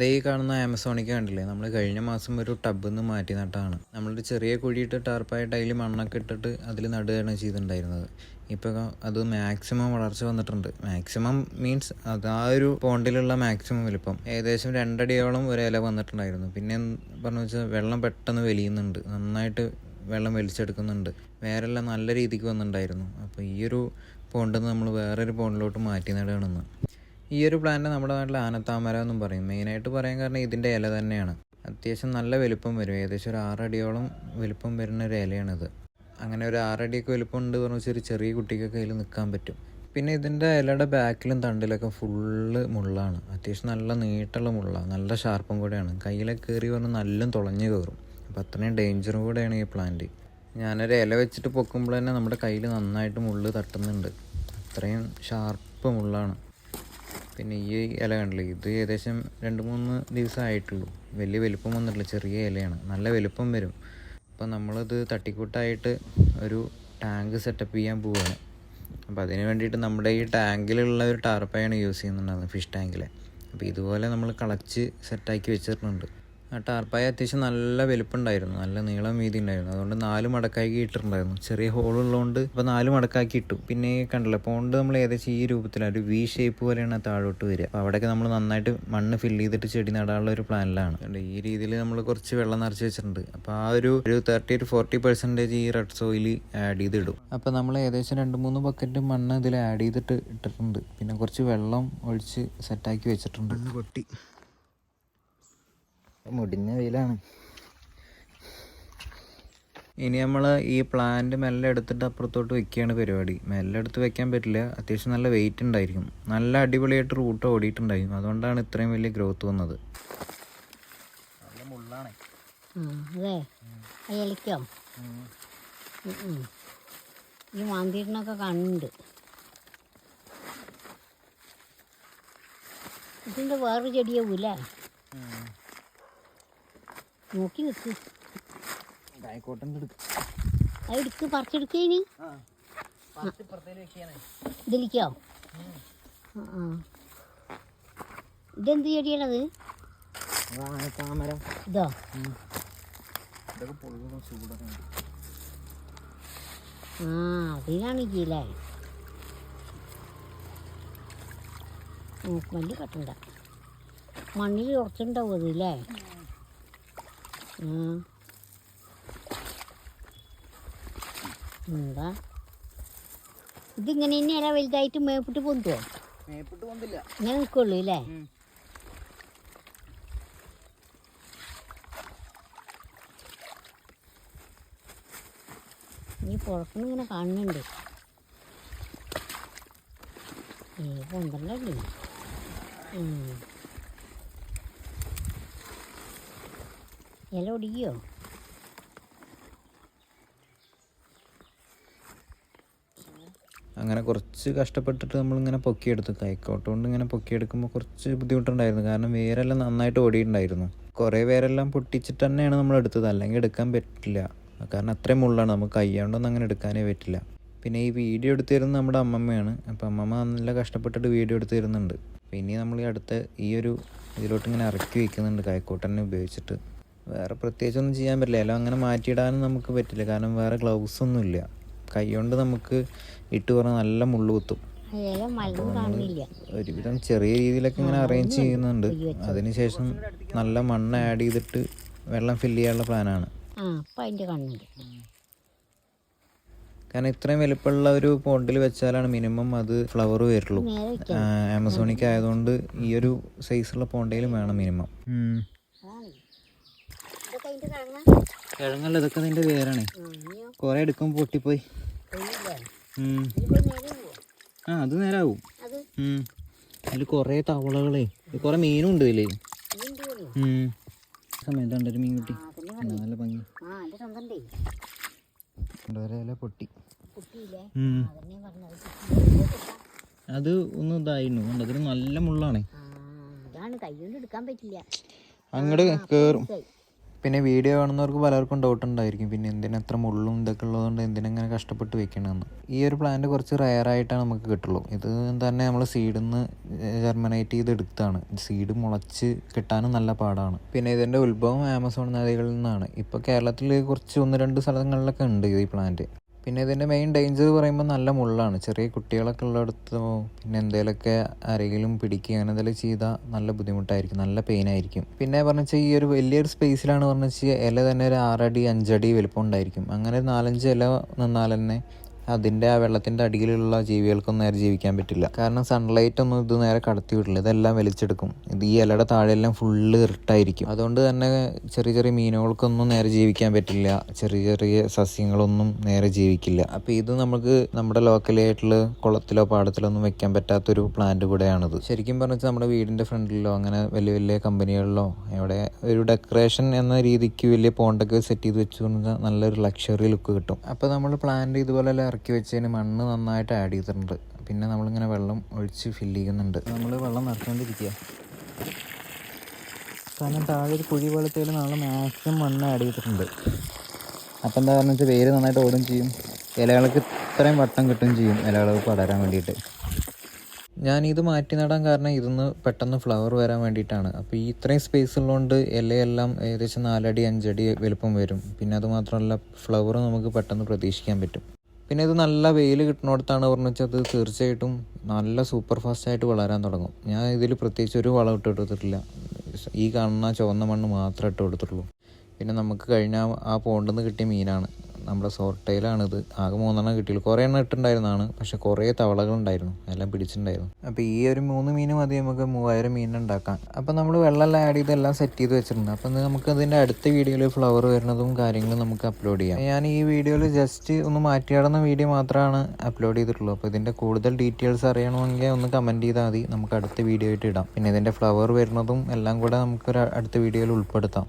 ദേ ഈ കാണുന്ന ആമസോണിക്ക കണ്ടില്ലേ? നമ്മൾ കഴിഞ്ഞ മാസം ഒരു ടബിൽ നിന്ന് മാറ്റി നട്ടാണ്. നമ്മളൊരു ചെറിയ കുഴിയിട്ട് ടാർപ്പായിട്ട് അതിൽ മണ്ണൊക്കെ ഇട്ടിട്ട് അതിൽ നടുകയാണ് ചെയ്തിട്ടുണ്ടായിരുന്നത്. ഇപ്പോൾ അത് മാക്സിമം വളർച്ച വന്നിട്ടുണ്ട്. മാക്സിമം മീൻസ് അത് ആ ഒരു പോണ്ടിലുള്ള മാക്സിമം വലിപ്പം. ഏകദേശം രണ്ടടിയോളം ഒരു ഇല വന്നിട്ടുണ്ടായിരുന്നു. പിന്നെ പറഞ്ഞു വെച്ചാൽ വെള്ളം പെട്ടെന്ന് വലിയുന്നുണ്ട്. നന്നായിട്ട് വെള്ളം വലിച്ചെടുക്കുന്നുണ്ട്. വേറെല്ലാം നല്ല രീതിക്ക് വന്നിട്ടുണ്ടായിരുന്നു. അപ്പോൾ ഈ ഒരു പോണ്ടിൽ നമ്മൾ വേറൊരു പോണ്ടിലോട്ട് മാറ്റി നടുകയാണെന്ന്. ഈ ഒരു പ്ലാന്റ് നമ്മുടെ നാട്ടിൽ ആനത്താമര എന്നും പറയും. മെയിനായിട്ട് പറയാൻ കാരണം ഇതിന്റെ ഇല തന്നെയാണ്. അത്യാവശ്യം നല്ല വലുപ്പം വരും. ഏകദേശം ഒരു ആറടിയോളം വലുപ്പം വരുന്ന ഒരു ഇലയാണിത്. അങ്ങനെ ഒരു ആറടിയൊക്കെ വലുപ്പം ഉണ്ട് പറഞ്ഞ വെച്ചാൽ ചെറിയ കുട്ടിക്കൊക്കെ അതിൽ നിൽക്കാൻ പറ്റും. പിന്നെ ഇതിന്റെ ഇലയുടെ ബാക്കിലും തണ്ടിലൊക്കെ ഫുള്ള് മുള്ളാണ്. അത്യാവശ്യം നല്ല നീട്ടുള്ള മുള്ളാണ് നല്ല ഷാർപ്പും കൂടെയാണ് കയ്യിലൊക്കെ കയറി പറഞ്ഞാൽ നല്ല തുളഞ്ഞു കയറും അപ്പോൾ അത്രയും ഡേഞ്ചറും കൂടെയാണ് ഈ പ്ലാന്റ് ഞാനൊരു ഇല വെച്ചിട്ട് പൊക്കുമ്പോൾ തന്നെ നമ്മുടെ കയ്യിൽ നന്നായിട്ട് മുള്ള് തട്ടുന്നുണ്ട്. അത്രയും ഷാർപ്പ് മുള്ളാണ്. പിന്നെ ഈ ഇല കണ്ടില്ലേ? ഇത് ഏകദേശം രണ്ട് മൂന്ന് ദിവസം ആയിട്ടുള്ളൂ വലിയ വലുപ്പം വന്നിട്ടില്ല. ചെറിയ ഇലയാണ്. നല്ല വലുപ്പം വരും. അപ്പം നമ്മളത് തട്ടിക്കൂട്ടായിട്ട് ഒരു ടാങ്ക് സെറ്റപ്പ് ചെയ്യാൻ പോവുകയാണ് അപ്പോൾ അതിന് വേണ്ടിയിട്ട് നമ്മുടെ ഈ ടാങ്കിലുള്ള ഒരു ടാർപ്പായാണ് യൂസ് ചെയ്യുന്നുണ്ടായിരുന്നത് ഫിഷ് ടാങ്കിലെ. അപ്പോൾ ഇതുപോലെ നമ്മൾ കളച്ച് സെറ്റാക്കി വെച്ചിട്ടുണ്ട്. ആ ടാർപ്പായ അത്യാവശ്യം നല്ല വലുപ്പുണ്ടായിരുന്നു. നല്ല നീളം വീതി ഉണ്ടായിരുന്നു അതുകൊണ്ട് നാല് മടക്കാക്കി ഇട്ടിട്ടുണ്ടായിരുന്നു. ചെറിയ ഹോളുള്ളതുകൊണ്ട് ഇപ്പോൾ നാല് മടക്കാക്കി ഇട്ടു. പിന്നെ കണ്ടല്ലോ പോണ്ട് നമ്മൾ ഏകദേശം ഈ രൂപത്തിൽ ഒരു വി ഷേപ്പ് പോലെയാണ് താഴോട്ട് വരിക. അപ്പോൾ അവിടെയൊക്കെ നമ്മൾ നന്നായിട്ട് മണ്ണ് ഫില്ല് ചെയ്തിട്ട് ചെടി നടാനുള്ള ഒരു പ്ലാനിലാണ് ഈ രീതിയിൽ നമ്മൾ കുറച്ച് വെള്ളം നിറച്ച് വെച്ചിട്ടുണ്ട്. അപ്പോൾ ആ ഒരു ഒരു തേർട്ടി ടു ഫോർട്ടി പെർസെന്റേജ് ഈ റെഡ് സോയിൽ ആഡ് ചെയ്തിടും. അപ്പോൾ നമ്മൾ ഏകദേശം രണ്ട് മൂന്ന് ബക്കറ്റ് മണ്ണ് ഇതിൽ ആഡ് ചെയ്തിട്ട് ഇട്ടിട്ടുണ്ട്. പിന്നെ കുറച്ച് വെള്ളം ഒഴിച്ച് സെറ്റാക്കി വെച്ചിട്ടുണ്ട്. പൊട്ടി മുടിഞ്ഞ വെയിലാണ്. ഇനി നമ്മൾ ഈ പ്ലാന്റ് മെല്ലെ എടുത്തിട്ട് അപ്പുറത്തോട്ട് വെക്കുകയാണ് പരിപാടി. മെല്ലെ എടുത്ത് വെക്കാൻ പറ്റില്ല. അത്യാവശ്യം നല്ല വെയിറ്റ് ഉണ്ടായിരിക്കും. നല്ല അടിപൊളിയായിട്ട് റൂട്ട് ഓടിയിട്ടുണ്ടായിരിക്കും. അതുകൊണ്ടാണ് ഇത്രയും വലിയ ഗ്രോത്ത് വന്നത്. നല്ല മുള്ളാണ്. അയലിക്കോ ഈ മാന്തിയിട്ടിനൊക്കെ കണ്ട് ഇതിന്റെ വേറൊരു ചെടിയാവൂലേ നോക്കി നിൽക്ക് അതെടുക്ക് പറിച്ചെടുക്കേ ഇനി. ഇതിലിക്കോ? ആ ആ. ഇതെന്ത് ചെടിയാണത്? ഇതോ? ആ വലിയ കട്ടണ്ട മണ്ണിൽ ഉറച്ചുണ്ടാവും അതില്ലേ. എന്താ? ഇതിങ്ങനെ തന്നെയല്ല വലുതായിട്ട് മേപ്പിട്ട് പൊന്തുവോ? മേപ്പിട്ട് ഇങ്ങനെ നിൽക്കുള്ളൂ അല്ലേ ഈ പുഴക്കണ ഇങ്ങനെ കാണുന്നുണ്ട്. ഏ പന്ത്രണ്ടല്ലേ ഇല ഒടിയോ അങ്ങനെ കുറച്ച് കഷ്ടപ്പെട്ടിട്ട് നമ്മളിങ്ങനെ പൊക്കിയെടുത്തു. കൈക്കോട്ട് കൊണ്ട് ഇങ്ങനെ പൊക്കിയെടുക്കുമ്പോൾ കുറച്ച് ബുദ്ധിമുട്ടുണ്ടായിരുന്നു. കാരണം വേരെല്ലാം നന്നായിട്ട് ഓടിയിട്ടുണ്ടായിരുന്നു. കുറേ വേരെല്ലാം പൊട്ടിച്ചിട്ട് തന്നെയാണ് നമ്മൾ എടുത്തത്. അല്ലെങ്കിൽ എടുക്കാൻ പറ്റില്ല. കാരണം അത്രയും മുള്ളാണ്. നമുക്ക് കയ്യാണ്ടൊന്നും അങ്ങനെ എടുക്കാനേ പറ്റില്ല. പിന്നെ ഈ വീഡിയോ എടുത്തു തരുന്നത് നമ്മുടെ അമ്മമ്മയാണ്. അപ്പോൾ അമ്മമ്മ നല്ല കഷ്ടപ്പെട്ടിട്ട് വീഡിയോ എടുത്തു തരുന്നുണ്ട് പിന്നെ നമ്മൾ ഈ അടുത്ത ഈ ഒരു ഇതിലോട്ട് ഇങ്ങനെ ഇറക്കി വയ്ക്കുന്നുണ്ട് കൈക്കോട്ട് തന്നെ ഉപയോഗിച്ചിട്ട്. വേറെ പ്രത്യേകിച്ചൊന്നും ചെയ്യാൻ പറ്റില്ല. എല്ലാം അങ്ങനെ മാറ്റിയിടാനും നമുക്ക് പറ്റില്ല. കാരണം വേറെ ഗ്ലൗസ് ഒന്നും ഇല്ല. കൈ കൊണ്ട് നമുക്ക് ഇട്ട് പറഞ്ഞാൽ നല്ല മുള്ളു കുത്തും. ഒരുവിധം ചെറിയ രീതിയിലൊക്കെ ഇങ്ങനെ അറേഞ്ച് ചെയ്യുന്നുണ്ട്. അതിനുശേഷം നല്ല മണ്ണ് ആഡ് ചെയ്തിട്ട് വെള്ളം ഫില്ല് ചെയ്യാനുള്ള പ്ലാനാണ് കാരണം ഇത്രയും വലിപ്പമുള്ള ഒരു പോണ്ടിൽ വെച്ചാലാണ് മിനിമം അത് ഫ്ലവർ വരുള്ളൂ. ആമസോണിക്ക് ആയതുകൊണ്ട് ഈ ഒരു സൈസുള്ള പോണ്ടയിലും വേണം മിനിമം അതാണ് ഇതൊക്കെ അതിന്റെ കിഴങ്ങ കിഴങ്ങല്ല ഇതൊക്കെ നിന്റെ വേരാണ് കൊറേ എടുക്കുമ്പോ പൊട്ടിപ്പോയി. ആ അത് നേരാവും. അത് ഉം. അതിൽ കുറേ തവളകളെ. കൊറേ മീനും ഉണ്ട് ഇല്ലേ ഇതിന്റെ പോലെയോ ഉം. സമയത്ത് കണ്ടൊരു മീൻകുട്ടി ആ അതിന്റെ ആ, നല്ല ഭംഗി. കൊണ്ടുവരല പൊട്ടി. അത് ഒന്ന് ഇതായിരുന്നു. കണ്ടതിന് നല്ല മുള്ളാണ്. അങ്ങോട്ട് കേറും. പിന്നെ വീഡിയോ കാണുന്നവർക്ക് പലർക്കും ഡൗട്ട് ഉണ്ടായിരിക്കും. പിന്നെ എന്തിനാ എത്ര മുള്ളും ഇതൊക്കെ ഉള്ളതുകൊണ്ട് എന്തിനങ്ങനെ കഷ്ടപ്പെട്ട് വെക്കണമെന്ന് ഈ ഒരു പ്ലാന്റ് കുറച്ച് റയർ ആയിട്ടാണ് നമുക്ക് കിട്ടുള്ളൂ. ഇത് തന്നെ നമ്മൾ സീഡിൽ നിന്ന് ചെയ്ത് എടുത്താണ് സീഡ് മുളച്ച് കിട്ടാനും നല്ല പാടാണ്. പിന്നെ ഇതിന്റെ ഉത്ഭവം ആമസോൺ നദികളിൽ നിന്നാണ്. ഇപ്പോൾ കേരളത്തിൽ കുറച്ച് ഒന്ന് രണ്ട് സ്ഥലങ്ങളിലൊക്കെ ഉണ്ട് ഈ പ്ലാന്റ് പിന്നെ ഇതിന്റെ മെയിൻ ഡേഞ്ചർ പറയുമ്പോൾ നല്ല മുള്ളാണ്. ചെറിയ കുട്ടികളൊക്കെ ഉള്ളിടത്തോ പിന്നെ എന്തെങ്കിലുമൊക്കെ ആരെങ്കിലും പിടിക്കുക അങ്ങനെ എന്തെങ്കിലും ചെയ്താൽ നല്ല ബുദ്ധിമുട്ടായിരിക്കും നല്ല പെയിൻ ആയിരിക്കും. പിന്നെ പറഞ്ഞാൽ ഈ ഒരു വലിയൊരു സ്പേസിലാണ് പറഞ്ഞാൽ ഇല തന്നെ ഒരു ആറടി അഞ്ചടി വലുപ്പം ഉണ്ടായിരിക്കും. അങ്ങനെ നാലഞ്ച് ഇല നിന്നാൽ തന്നെ അതിന്റെ ആ വെള്ളത്തിന്റെ അടിയിലുള്ള ജീവികൾക്കൊന്നും നേരെ ജീവിക്കാൻ പറ്റില്ല. കാരണം സൺലൈറ്റ് ഒന്നും ഇത് നേരെ കടത്തി വിടില്ല. ഇതെല്ലാം വലിച്ചെടുക്കും. ഇത് ഈ ഇലയുടെ താഴെയെല്ലാം ഫുള്ള് ഇരുട്ടായിരിക്കും. അതുകൊണ്ട് തന്നെ ചെറിയ ചെറിയ മീനുകൾക്കൊന്നും നേരെ ജീവിക്കാൻ പറ്റില്ല. ചെറിയ ചെറിയ സസ്യങ്ങളൊന്നും നേരെ ജീവിക്കില്ല. അപ്പോൾ ഇത് നമുക്ക് നമ്മുടെ ലോക്കലായിട്ടുള്ള കുളത്തിലോ പാടത്തിലോ ഒന്നും വെക്കാൻ പറ്റാത്തൊരു പ്ലാന്റ് കൂടെയാണിത്. ശരിക്കും പറഞ്ഞാൽ നമ്മുടെ വീടിന്റെ ഫ്രണ്ടിലോ അങ്ങനെ വലിയ വലിയ കമ്പനികളിലോ എവിടെ ഒരു ഡെക്കറേഷൻ എന്ന രീതിക്ക് വലിയ പോണ്ടൊക്കെ സെറ്റ് ചെയ്ത് വെച്ചു കഴിഞ്ഞാൽ നല്ലൊരു ലക്ഷറി ലുക്ക് കിട്ടും. അപ്പോൾ നമ്മൾ പ്ലാന്റ് ഇതുപോലെ ഇറക്കി വെച്ചതിന് മണ്ണ് നന്നായിട്ട് ആഡ് ചെയ്തിട്ടുണ്ട്. പിന്നെ നമ്മളിങ്ങനെ വെള്ളം ഒഴിച്ച് ഫില്ല് ചെയ്യുന്നുണ്ട്. നമ്മൾ വെള്ളം നിറച്ചുകൊണ്ടിരിക്കുക കാരണം താഴെ ഒരു കുഴി വെള്ളത്തിൽ നമ്മൾ മാക്സിമം മണ്ണ് ആഡ് ചെയ്തിട്ടുണ്ട്. അപ്പം എന്താ പറഞ്ഞു വെച്ചാൽ വേര് നന്നായിട്ട് ഓടും ചെയ്യും. ഇലകൾക്ക് ഇത്രയും വട്ടം കിട്ടും ചെയ്യും ഇലകൾക്ക് പടരാൻ വേണ്ടിയിട്ട്. ഞാൻ ഇത് മാറ്റി നടാൻ കാരണം ഇതൊന്ന് പെട്ടെന്ന് ഫ്ലവർ വരാൻ വേണ്ടിയിട്ടാണ്. അപ്പോൾ ഈ ഇത്രയും സ്പേസ് ഉള്ളതുകൊണ്ട് ഇലയെല്ലാം ഏകദേശം നാലടി അഞ്ചടി വലുപ്പം വരും. പിന്നെ അതുമാത്രമല്ല ഫ്ലവർ നമുക്ക് പെട്ടെന്ന് പ്രതീക്ഷിക്കാൻ പറ്റും. പിന്നെ ഇത് നല്ല വെയിൽ കിട്ടുന്നിടത്താണ് പറഞ്ഞു വെച്ചാൽ അത് തീർച്ചയായിട്ടും നല്ല സൂപ്പർ ഫാസ്റ്റായിട്ട് വളരാൻ തുടങ്ങും. ഞാൻ ഇതിൽ പ്രത്യേകിച്ച് ഒരു വളം ഇട്ട് കൊടുത്തിട്ടില്ല. ഈ കാണുന്ന ചുവന്ന മണ്ണ് മാത്രമേ ഇട്ട് കൊടുത്തിട്ടുള്ളൂ. പിന്നെ നമുക്ക് കഴിഞ്ഞ ആ പോണ്ടിൽ നിന്ന് കിട്ടിയ മീനാണ്. നമ്മുടെ സോർട്ടയിലാണിത്. ആകെ മൂന്നെണ്ണം കിട്ടിയില്ല കുറേ എണ്ണം ഇട്ടുണ്ടായിരുന്നതാണ് പക്ഷെ കുറേ തവളകളുണ്ടായിരുന്നു. എല്ലാം പിടിച്ചിട്ടുണ്ടായിരുന്നു. അപ്പോൾ ഈ ഒരു മൂന്ന് മീൻ മതി നമുക്ക് മൂവായിരം മീൻ ഉണ്ടാക്കാം. അപ്പോൾ നമ്മൾ വെള്ളമെല്ലാം ആഡ് ചെയ്ത് എല്ലാം സെറ്റ് ചെയ്ത് വെച്ചിട്ടുണ്ട്. അപ്പോൾ നമുക്ക് അതിന്റെ അടുത്ത വീഡിയോയിൽ ഫ്ലവർ വരുന്നതും കാര്യങ്ങളും നമുക്ക് അപ്ലോഡ് ചെയ്യാം. ഞാൻ ഈ വീഡിയോയിൽ ജസ്റ്റ് ഒന്ന് മാറ്റിയാടുന്ന വീഡിയോ മാത്രമാണ് അപ്ലോഡ് ചെയ്തിട്ടുള്ളൂ. അപ്പോൾ ഇതിന്റെ കൂടുതൽ ഡീറ്റെയിൽസ് അറിയണമെങ്കിൽ ഒന്ന് കമന്റ് ചെയ്താൽ മതി. നമുക്ക് അടുത്ത വീഡിയോ ആയിട്ട് ഇടാം. പിന്നെ ഇതിന്റെ ഫ്ലവർ വരുന്നതും എല്ലാം കൂടെ നമുക്കൊരു അടുത്ത വീഡിയോയിൽ ഉൾപ്പെടുത്താം.